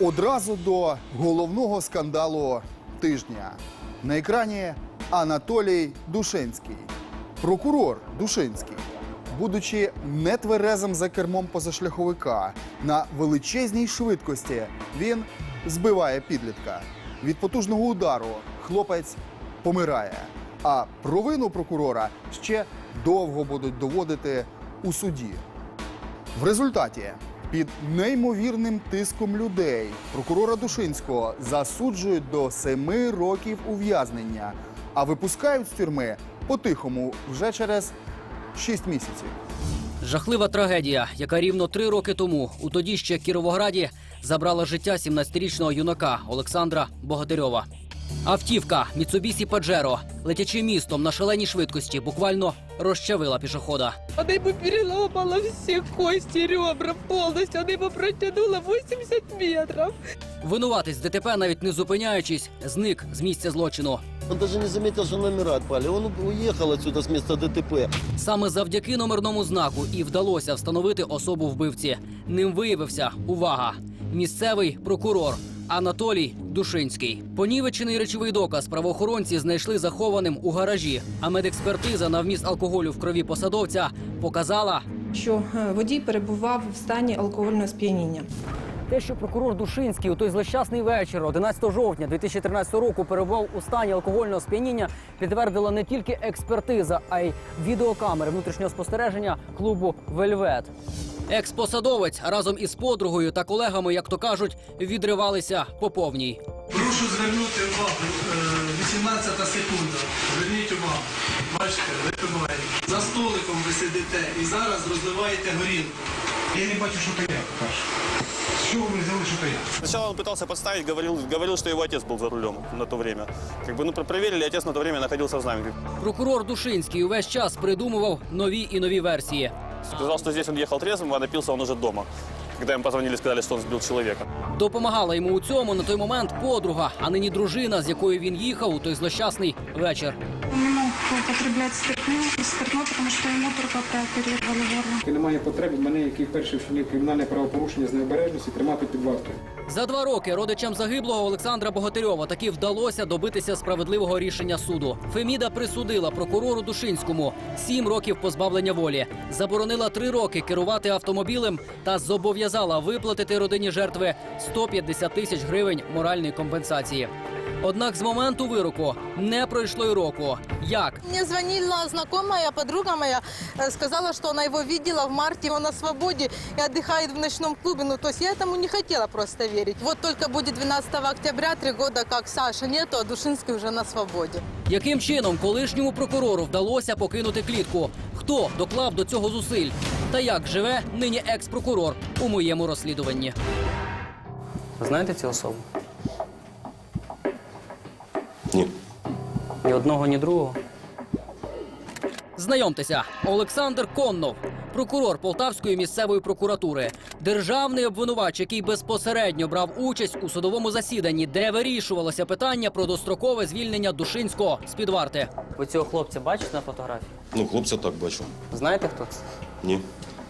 Одразу до головного скандалу тижня. На екрані Анатолій Душинський, прокурор Душинський, будучи нетверезим за кермом позашляховика на величезній швидкості, він збиває підлітка. Від потужного удару хлопець помирає. А провину прокурора ще довго будуть доводити у суді. В результаті під неймовірним тиском людей прокурора Душинського засуджують до семи років ув'язнення, а випускають з тюрми по-тихому вже через шість місяців. Жахлива трагедія, яка рівно три роки тому у тоді ще Кіровограді забрала життя 17-річного юнака Олександра Богатирьова. Автівка Міцубісі Паджеро, летячи містом на шаленій швидкості, буквально розчавила пішохода. Она ему переломала все кости, ребра полностью. Она ему протянула 80 метров. Винуватець ДТП, навіть не зупиняючись, зник з місця злочину. Он даже не заметил, что номера отпали. Он уехал отсюда с места ДТП. Саме завдяки номерному знаку і вдалося встановити особу вбивці. Ним виявився увага! Місцевий прокурор Анатолій Душинський. Понівечений речовий доказ правоохоронці знайшли захованим у гаражі. А медекспертиза на вміст алкоголю в крові посадовця показала. що е, водій перебував в стані алкогольного сп'яніння. Те, що прокурор Душинський у той злощасний вечір, 11 жовтня 2013 року, перебував у стані алкогольного сп'яніння, підтвердила не тільки експертиза, а й відеокамери внутрішнього спостереження клубу Вельвет. Експосадовець разом із подругою та колегами, як то кажуть, відривалися по повній. Прошу звернути увагу. е, 18 секунда. Зверніть увагу. Бачите, випиваєте. За столиком ви сидите і зараз розливаєте горілку. Я не бачу, що то я, перше. З чого ви взяли, що то я? Сначала он пытался подставить, говорил, говорил, что его отец был за рулем на то время. Как бы, ну, про- проверили, отец на то время находился с нами. Прокурор Душинський увесь час придумував нові і нові версії. Сказал, что здесь он ехал трезвым, а напился он уже дома. Когда им позвонили, сказали, что он сбил человека. Допомагала йому у цьому на той момент подруга, а нині дружина, з якою він їхав у той злощасний вечір. Он не мог употреблять спиртное, спиртное, потому что ему только прооперировали горло. І немає потреби мене, який перший вчинив кримінальне правопорушення з необережності, тримати під вартою. За два роки родичам загиблого Олександра Богатирьова таки вдалося добитися справедливого рішення суду. Феміда присудила прокурору Душинському сім років позбавлення волі, заборонила три роки керувати автомобілем та зобов'язала виплатити родині жертви 150 тисяч гривень моральної компенсації. Однак з моменту вироку не пройшло й року. Як Мне звонила знакомая, подруга моя, э, сказала, что она его видела в марте, он на свободе и отдыхает в ночном клубе. Ну, то есть я этому не хотела просто верить. Вот только будет 12 октября, три года как Саша нету, а Душинский уже на свободе. Яким чином колишньому прокурору вдалося покинути клітку? Хто доклав до цього зусиль? Та як живе нині екс-прокурор у моєму розслідуванні? Знаєте цю особу? Ні. Ні одного, ні другого. Знайомтеся, Олександр Коннов, прокурор Полтавської місцевої прокуратури, державний обвинувач, який безпосередньо брав участь у судовому засіданні, де вирішувалося питання про дострокове звільнення Душинського з під варти. Ви цього хлопця бачите на фотографії? Ну, хлопця так бачу. Знаєте, хто це? Ні.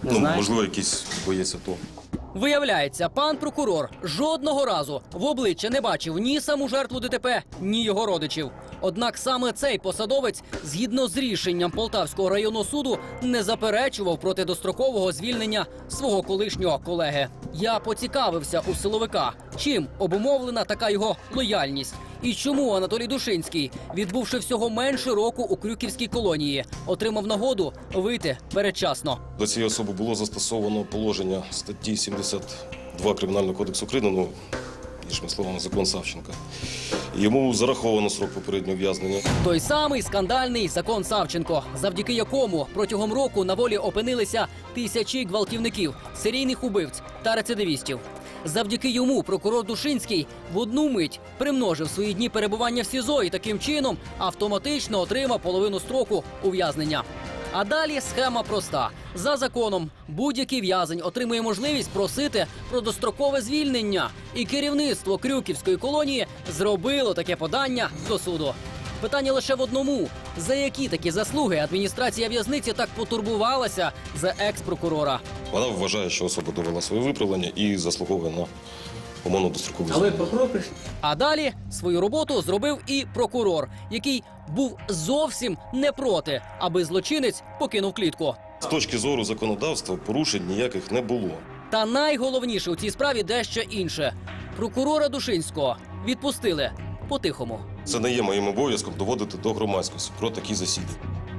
Не ну, знаєш? можливо, якийсь боєць АТО. Виявляється, пан прокурор жодного разу в обличчя не бачив ні саму жертву ДТП, ні його родичів. Однак саме цей посадовець, згідно з рішенням Полтавського районного суду, не заперечував проти дострокового звільнення свого колишнього колеги. Я поцікавився у силовика, чим обумовлена така його лояльність. І чому Анатолій Душинський, відбувши всього менше року у Крюківській колонії, отримав нагоду вийти передчасно. До цієї особи було застосовано положення статті 72 Кримінального кодексу України, ну, іншими словами, закон Савченка. Йому зараховано срок попереднього ув'язнення. Той самий скандальний закон Савченко, завдяки якому протягом року на волі опинилися тисячі гвалтівників, серійних убивць та рецидивістів. Завдяки йому прокурор Душинський в одну мить примножив свої дні перебування в СІЗО і таким чином автоматично отримав половину строку ув'язнення. А далі схема проста: за законом будь-який в'язень отримує можливість просити про дострокове звільнення, і керівництво Крюківської колонії зробило таке подання до суду. Питання лише в одному: за які такі заслуги адміністрація в'язниці так потурбувалася за екс-прокурора? Вона вважає, що особа довела своє виправлення і заслуговує на умовно достроковий Але прокурор прийшов. А далі свою роботу зробив і прокурор, який був зовсім не проти, аби злочинець покинув клітку. З точки зору законодавства порушень ніяких не було. Та найголовніше у цій справі дещо інше. Прокурора Душинського відпустили по-тихому. Це не є моїм обов'язком доводити до громадськості про такі засідання.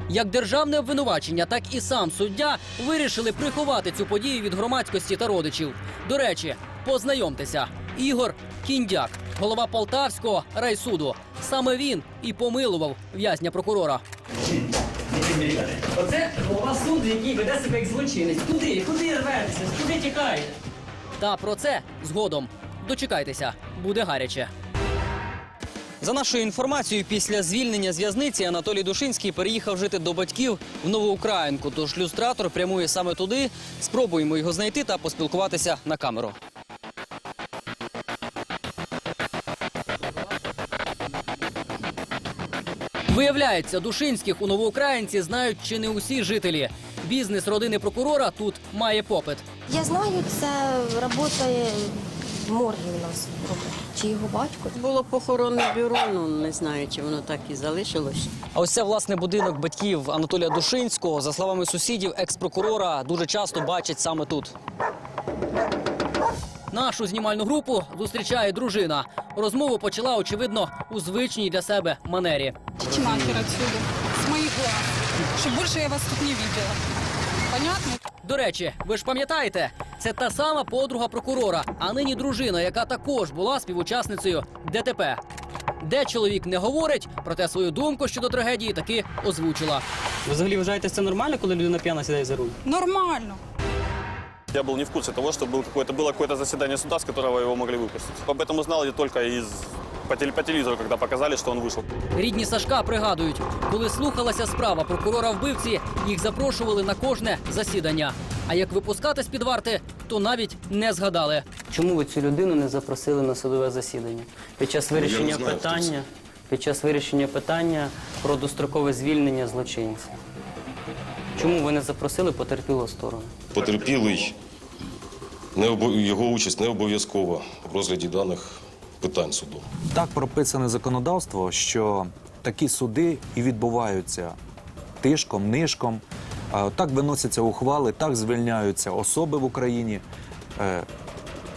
Як державне обвинувачення, так і сам суддя вирішили приховати цю подію від громадськості та родичів. До речі, познайомтеся, Ігор Кіндяк, голова Полтавського райсуду. Саме він і помилував в'язня прокурора. Оце голова суду, який веде себе як злочинець. Куди? Куди рветеся? Куди тікаєте? Та про це згодом. Дочекайтеся, буде гаряче. За нашою інформацією, після звільнення з в'язниці Анатолій Душинський переїхав жити до батьків в Новоукраїнку. Тож люстратор прямує саме туди. Спробуємо його знайти та поспілкуватися на камеру. Виявляється, Душинських у Новоукраїнці знають чи не усі жителі. Бізнес родини прокурора тут має попит. Я знаю, це працює в моргі у нас. Чи його батько? Було похоронне бюро, ну не знаю, чи воно так і залишилось. А ось це власне будинок батьків Анатолія Душинського. За словами сусідів, екс-прокурора дуже часто бачать саме тут. Нашу знімальну групу зустрічає дружина. Розмову почала, очевидно, у звичній для себе манері. Идите нахер отсюда, с моих глаз, чтобы больше я вас тут не видела. Понятно? До речі, ви ж пам'ятаєте, це та сама подруга прокурора, а нині дружина, яка також була співучасницею ДТП. Де чоловік не говорить, проте свою думку щодо трагедії таки озвучила. Ви взагалі вважаєте це нормально, коли людина п'яна сідає за руль? Нормально. Я был не в курсе того, что был какое-то, было какое-то заседание суда, с которого его могли выпустить. Об этом узнал я только из, по, теле- по телевизору, когда показали, что он вышел. Рідні Сашка пригадують, коли слухалася справа прокурора вбивці, їх запрошували на кожне засідання. А як випускати з під варти, то навіть не згадали. Чому ви цю людину не запросили на судове засідання? Під час вирішення Ну, знаю, хто питання- під час вирішення питання про дострокове звільнення злочинця. Чому ви не запросили потерпілу сторону? Потерпілий не обо- його участь не обов'язкова в розгляді даних питань суду. Так прописане законодавство, що такі суди і відбуваються тишком, нишком. Так виносяться ухвали, так звільняються особи в Україні. Е,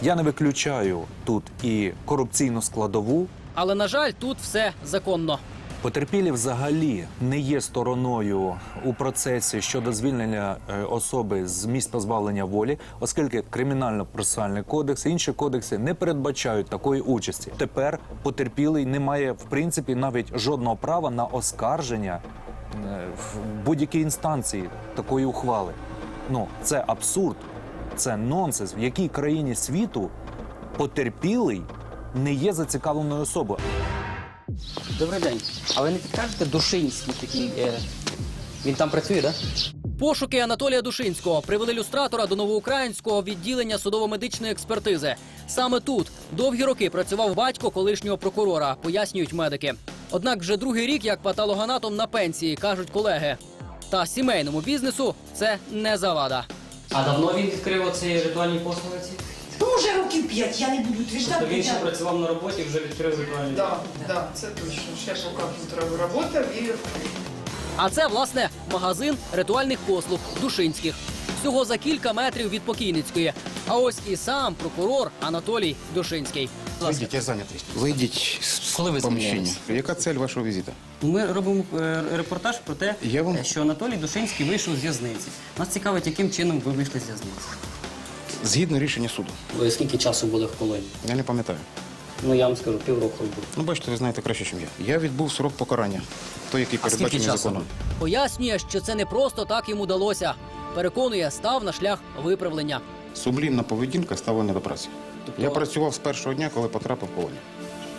Я не виключаю тут і корупційну складову. Але на жаль, тут все законно. Потерпілі взагалі не є стороною у процесі щодо звільнення е, особи з місць позбавлення волі, оскільки кримінально-процесуальний кодекс і інші кодекси не передбачають такої участі. Тепер потерпілий не має в принципі навіть жодного права на оскарження е, в будь-якій інстанції такої ухвали. Ну це абсурд, це нонсенс. В якій країні світу потерпілий не є зацікавленою особою. Добрий день. А ви не підкажете Душинський такий? Е... Він там працює, так? Пошуки Анатолія Душинського привели люстратора до новоукраїнського відділення судово-медичної експертизи. Саме тут довгі роки працював батько колишнього прокурора, пояснюють медики. Однак вже другий рік як патологоанатом на пенсії, кажуть колеги. Та сімейному бізнесу це не завада. А давно він відкрив оці ритуальні послуги? Ну, років п'ять, я не буду тверджати. працював на роботі, вже відкрив ритуальні. Да, да, це точно. Ще поки тут працював і А це власне магазин ритуальних послуг Душинських. Всього за кілька метрів від покійницької. А ось і сам прокурор Анатолій Душинський. Вийдіть, я зайнятий. Вийдіть з Коли ви поміщення. Яка цель вашого візиту? Ми робимо е, репортаж про те, Я вам- що Анатолій Душинський вийшов з в'язниці. Нас цікавить, яким чином ви вийшли з в'язниці. Згідно рішення суду. Ви скільки часу були в колонії? Я не пам'ятаю. Ну я вам скажу, півроку було. Ну, бачите, ви знаєте краще, ніж я. Я відбув срок покарання, той, який передбачений законом. Пояснює, що це не просто так йому далося. Переконує, став на шлях виправлення. Сумлінна поведінка ставлена до праці. Тобто- Я працював з першого дня, коли потрапив в полоні.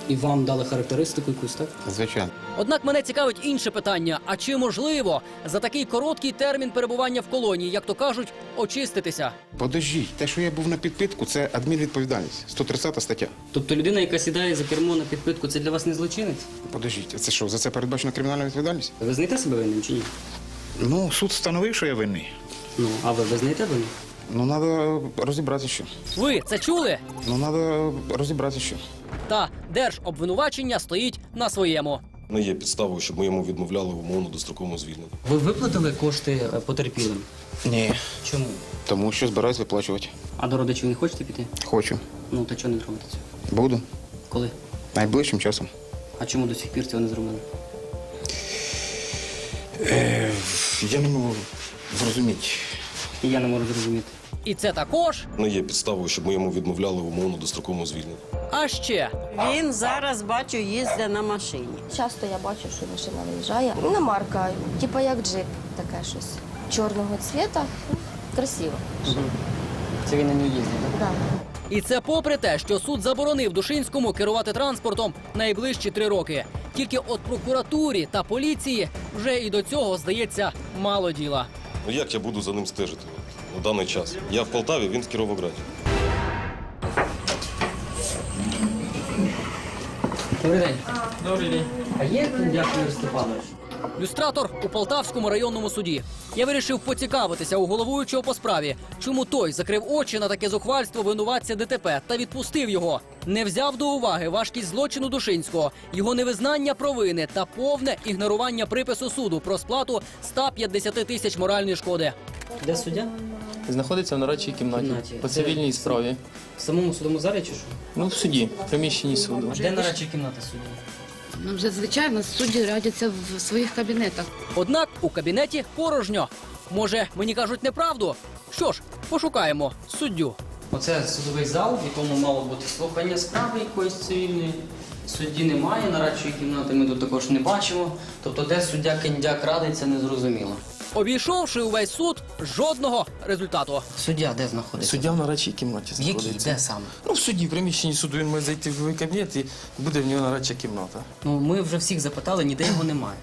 І вам дали характеристику якусь, так? Звичайно. Однак мене цікавить інше питання: а чи можливо за такий короткий термін перебування в колонії, як то кажуть, очиститися? Подождіть, те, що я був на підпитку, це адмінвідповідальність. 130 стаття. Тобто людина, яка сідає за кермо на підпитку, це для вас не злочинець? Подождіть, це що, за це передбачена кримінальна відповідальність? Ви знаєте себе винним чи ні? Ну, суд встановив, що я винний. Ну а ви визнаєте винним? Ну, треба розібратися ще. Ви це чули? Ну, треба розібратися ще. Та держобвинувачення стоїть на своєму. Не є підставою, щоб ми йому відмовляли в умовно достроковому звільненні. Ви виплатили кошти потерпілим? Ні. Чому? Тому що збираюсь виплачувати. А до родичів не хочете піти? Хочу. Ну то чого не зробите це? Буду. Коли? Найближчим часом. А чому до сих пір цього не зробили? Е, я не можу зрозуміти. І я не можу зрозуміти. І це також. Не є підставою, щоб ми йому відмовляли в умовно достроковому звільненні. А ще Він зараз бачу їздить на машині. Часто я бачу, що машина виїжджає. Не марка, типу як джип, таке щось. Чорного цвіта. Ну, Красиво. це він на ній їздить. Да. І це попри те, що суд заборонив Душинському керувати транспортом найближчі три роки. Тільки от прокуратурі та поліції вже і до цього здається мало діла. Ну як я буду за ним стежити на даний час? Я в Полтаві, він в Кіровограді. Добрий день. Добрий день. А є Дякую Степанович? Люстратор у Полтавському районному суді. Я вирішив поцікавитися у головуючого по справі, чому той закрив очі на таке зухвальство винуватця ДТП та відпустив його. Не взяв до уваги важкість злочину Душинського, його невизнання провини та повне ігнорування припису суду про сплату 150 тисяч моральної шкоди. Де суддя? Знаходиться в нарадчій кімнаті, Кімнаті. по цивільній справі. В самому судовому залі чи що? Ну, в суді, в приміщенні суду. Де нарадча кімната судді? Ну, вже звичайно, судді радяться в своїх кабінетах. Однак у кабінеті порожньо. Може, мені кажуть неправду? Що ж, пошукаємо суддю. Оце судовий зал, в якому мало бути слухання справи якоїсь цивільної. Судді немає, нарадчої кімнати ми тут також не бачимо. Тобто, де суддя кендяк радиться, не зрозуміло. Обійшовши увесь суд, жодного результату. Суддя де знаходиться? Суддя в нарадчій кімнаті В якій? знаходиться. Де саме? Ну, в суді, в приміщенні суду він може зайти в кабінет і буде в нього нарадча кімната. Ну, ми вже всіх запитали, ніде його немає.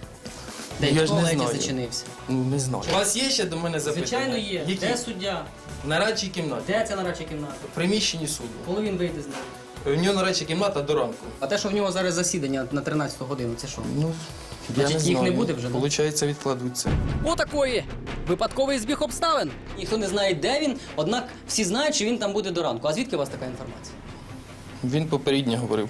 Де Я ж не туалеті знаю. зачинився. Ну, не знаю. У вас є ще до мене запитання? Звичайно, є. Які? Де суддя? В нарадчій кімнаті. Де ця нарадча кімната? В приміщенні суду. Коли він вийде з неї? В нього нарадча кімната до ранку. А те, що в нього зараз засідання на 13 годину, це що? Ну, Значить, їх не буде вже, да? Получається, відкладуться. Отакої. Випадковий збіг обставин. Ніхто не знає, де він, однак всі знають, що він там буде до ранку. А звідки у вас така інформація? Він попередньо говорив.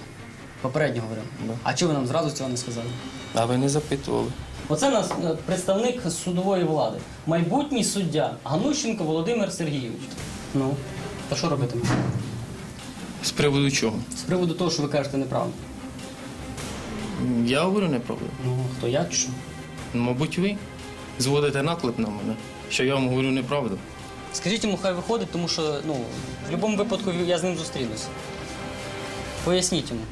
Попередньо говорив. Да. А чого ви нам зразу цього не сказали? А ви не запитували. Оце нас е, представник судової влади, майбутній суддя Ганущенко Володимир Сергійович. Ну, то що робити? З приводу чого? З приводу того, що ви кажете неправду. Я говорю неправду. Ну, хто я чи що? Мабуть, ви зводите наклеп на мене, що я вам говорю неправду. Скажіть йому, хай виходить, тому що ну, в будь-якому випадку я з ним зустрінуся. Поясніть йому.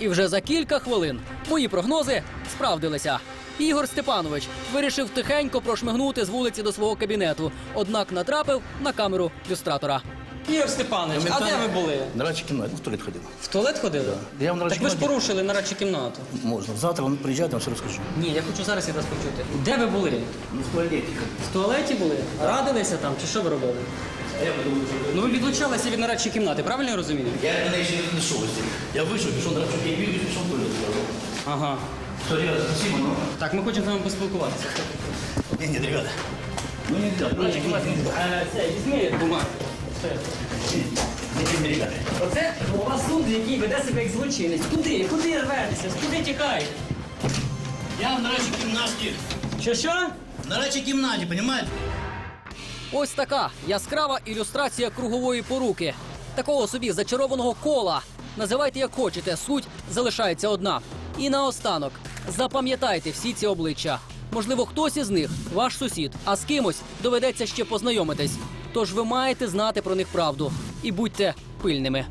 І вже за кілька хвилин мої прогнози справдилися. Ігор Степанович вирішив тихенько прошмигнути з вулиці до свого кабінету, однак натрапив на камеру люстратора. Ігор Степанович, а де ви були? Нарадчі кімнаті, в туалет ходив. В туалет ходили? Я вам Так ви ж порушили на нарадчу кімнату. Можна. Завтра він приїжджає, я вам все розкажу. Ні, я хочу зараз від вас почути. Де ви були? Ну, в туалеті. В туалеті були? Радилися там чи що ви робили? А я подумав, Ну ви відлучалися від нарадчої кімнати, правильно я розумію? я на неї ще не пішов. Я вийшов, пішов на я і пішов в туалет. Ага. Все, ребята, спасибо, но... Так, ми хочемо з вами поспілкуватися. Нет, нет, ребята. Ну, нельзя. Нарадчі кімнаті нельзя. Це, візьми бумагу. Оце голова суду, який веде себе як злочинець. Куди? Куди рветеся? Куди тікаєте? Я в нарадчій кімнаті. Що що? В нарадчій кімнаті, понимаете? Ось така яскрава ілюстрація кругової поруки. Такого собі зачарованого кола. Називайте як хочете, суть залишається одна. І наостанок, запам'ятайте всі ці обличчя. Можливо, хтось із них ваш сусід, а з кимось доведеться ще познайомитись. Тож ви маєте знати про них правду і будьте пильними.